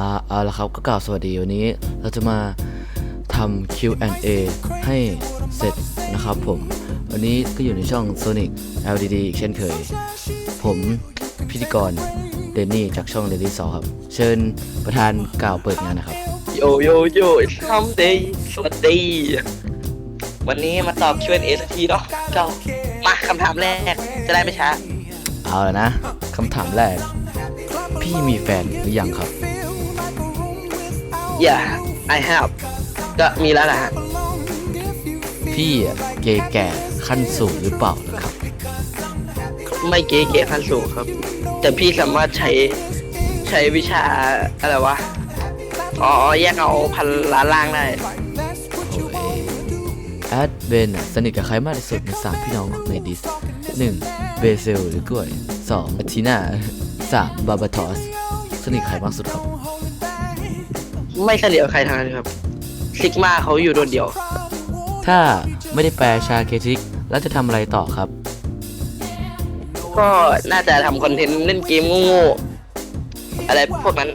อ่าเอาละครับก็กล่าวสวัสดีวันนี้เราจะมาทำ Q&A ให้เสร็จนะครับผม วันนี้ก็อยู่ในช่อง Sonic LDD อีกเช่นเคย ผมพิธีกรเดนนี่จากช่อง d ดนนี่สครับ เชิญประธานกล่าวเปิดงานนะครับ โยโยโย่ซัมเดย์สวัสดี วันนี้มาตอบ Q&A สักทีเนาะก็มาคำถามแรก จะได้ไม่ช้า เอาละนะคำถามแรก พี่มีแฟนหรือยังครับ Yeah I have ก็มีแล้วนะฮะพี่อะเกย์แก่ขั้นสูงหรือเปล่านะครับ ไม่เก๋เก๋ขั้นสูงครับ แต่พี่สามารถใช้ใช้วิชาอะไรวะ อ๋อ แยกเอาพันล้านล่างได้ โอ้ยแอดเบนอะสนิทกับใครมากที่สุดในสามพี่น้องในดิสหนึ่งเบเซลหรือกล้วยสองอาทีน่าสามบาบาทอส สนิทใครมากสุดครับ ไม่เฉลียวใครทางนั้นครับซิกมาเขาอยู่โดดเดี่ยว ถ้าไม่ได้แปลชาเคทิก แล้วจะทำอะไรต่อครับ ก็น่าจะทำคอนเทนต์เล่นเกมโง่ๆอะไรพวกนั้น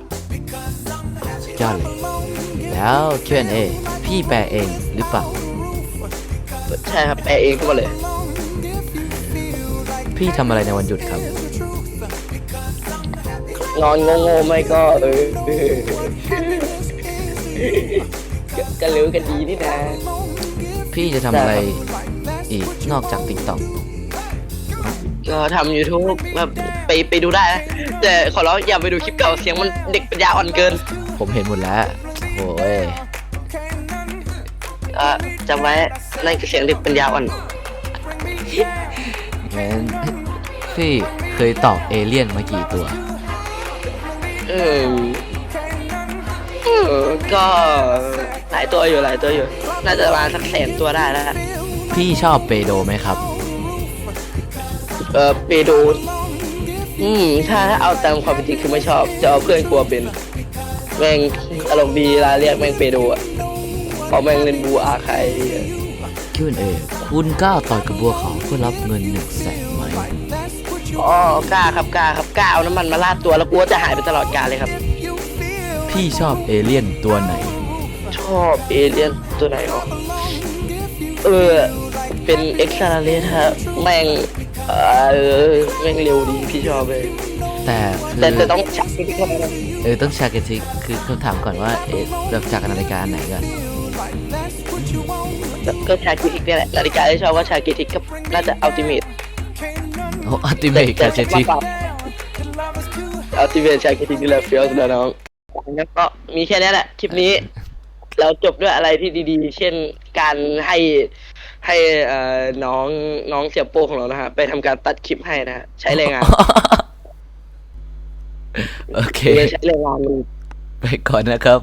สุดยอดเลยแล้ว Q&A พี่แปลเองหรือเปล่า ใช่ครับแปลเองทุกคนเลย พี่ทำอะไรในวันหยุดครับ นอนโง่ๆไม่ก็เออ ก็ก็รู้กันดีนี่นะ พี่จะทำอะไรอีกนอกจากติ๊กต็อกก็ทำ YouTube แบบไปไปดูได้นะแต่ขอร้องอย่าไปดูคลิปเก่าเสียงมันเด็กปัญญาอ่อนเกินผมเห็นหมดแล้วโอ้ยเอ่อจำไว้นั่นคือเสียงเด็กปัญญาอ่อนงั้นพี่เคยตอกเอเลี่ยนมากี่ตัว เออเออ ก็หลายตัวอยู่หลายตัวอยู่ น่าจะประมาณสักแสนตัวได้แล้วพี่ชอบเปโดไหมครับ เออไปดูอืมถ้าถ้าเอาตามความเป็นจริงคือไม่ชอบ จะเอาเพื่อนกลัวเป็น แม่งอารมณ์ดีเวลาเรียกแม่งไปดูอะเพราะแม่งเล่นบูอาใคร Q&A คุณกล้าต่อยกับบัวขาวเพื่อรับเงินหนึ่งแสนไหมอ๋อกล้าครับกล้าครับกล้าเอาน้ำมันมาลาดตัวแล้วกลัวจะหายไปตลอดกาลเลยครับ พี่ชอบเอเลี่ยนตัวไหน ชอบเอเลี่ยนตัวไหนอ๋อเออ เป็นเอ็กซ์ซาเลสฮะแม่งเออแม่งเร็วดีพี่ชอบเลย แต่คือแต่แต่ต้องชักที่เข้ามานะเออต้องชาเกติกคือคำถามก่อนว่าเอ๊ะแบบจากนาฬิกาอันไหนก่อนก็ชากิทิกเนี่ยแหละนาฬิกาที่ชอบว่าชากิทิกก็น่าจะอัลติเมทโอ้อัลติเมทชาเกติกอัลติเมทชากิทิกนี่แหละเฟี้ยวสุดแล้วน้อง งั้นก็มีแค่นี้แหละคลิปนี้ เราจบด้วยอะไรที่ดีๆ เช่นการให้ให้เอ่อน้องน้องเสียโป้ของเรานะฮะไปทำการตัดคลิปให้นะฮะใช้แรงงานโอเค ใช้แรงงานมันไปก่อนนะครับ